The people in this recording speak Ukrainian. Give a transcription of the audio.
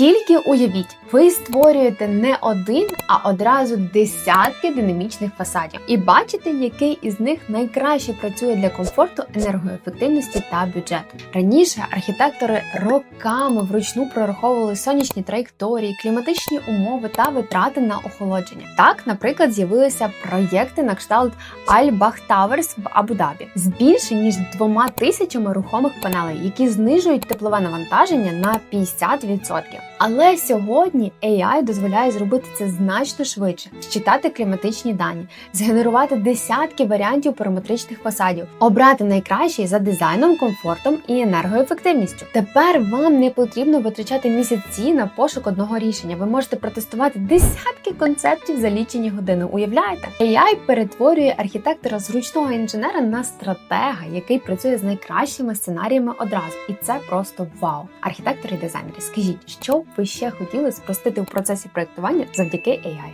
Тільки уявіть, ви створюєте не один, а одразу десятки динамічних фасадів. І бачите, який із них найкраще працює для комфорту, енергоефективності та бюджету. Раніше архітектори роками вручну прораховували сонячні траєкторії, кліматичні умови та витрати на охолодження. Так, наприклад, з'явилися проєкти на кшталт Таверс в Абу-Дабі з більше ніж двома тисячами рухомих панелей, які знижують теплове навантаження на 50%. Але сьогодні AI дозволяє зробити це значно швидше, считати кліматичні дані, згенерувати десятки варіантів параметричних фасадів, обрати найкращий за дизайном, комфортом і енергоефективністю. Тепер вам не потрібно витрачати місяці на пошук одного рішення. Ви можете протестувати десятки концептів за лічені години. Уявляєте? AI перетворює архітектора з ручного інженера на стратега, який працює з найкращими сценаріями одразу. І це просто вау. Архітектори і дизайнери, скажіть, що ви ще хотіли спростити в процесі проектування завдяки AI?